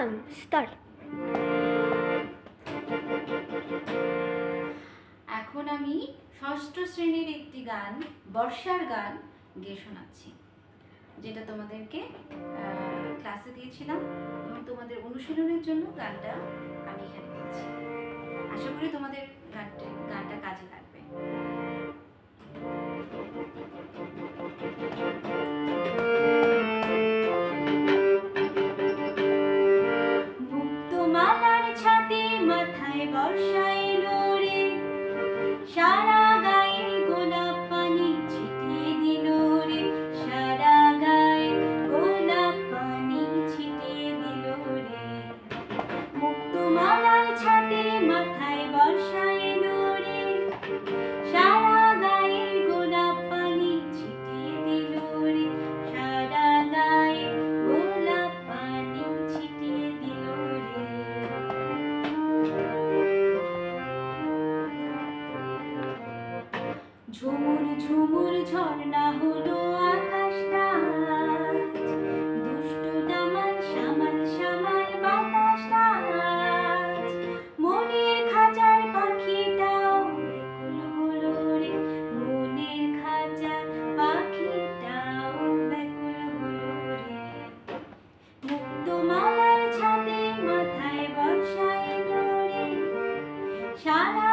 One start এখন আমি ষষ্ঠ শ্রেণির একটি গান, বর্ষার গান গেয়ে শোনাচ্ছি, যেটা তোমাদেরকে ক্লাসে দিয়েছিলাম এবং তোমাদের অনুশীলনের জন্য গানটা আমি এখানে দিচ্ছি। আশা করি তোমাদের গানটা মালার ছাতে মাথায় বর্ষায় লোরে সারা গায়ে গোলাপ পানি ছিটিয়ে দিল রে। সারা গায়ে গোলাপ পানি ছিটিয়ে দিল রে। মুক্ত মালার ছাতে ঝুমুর ঝুমুর ঝর্ণা হলো আকাশ দুষ্ট দামাল সামাল সামাল বাতাস মনের খাঁচার পাখিটাও ব্যাকুল হলো রে। মনের পাখিটাও ব্যাকুল হলো রে। ছাদে মাথায় সারা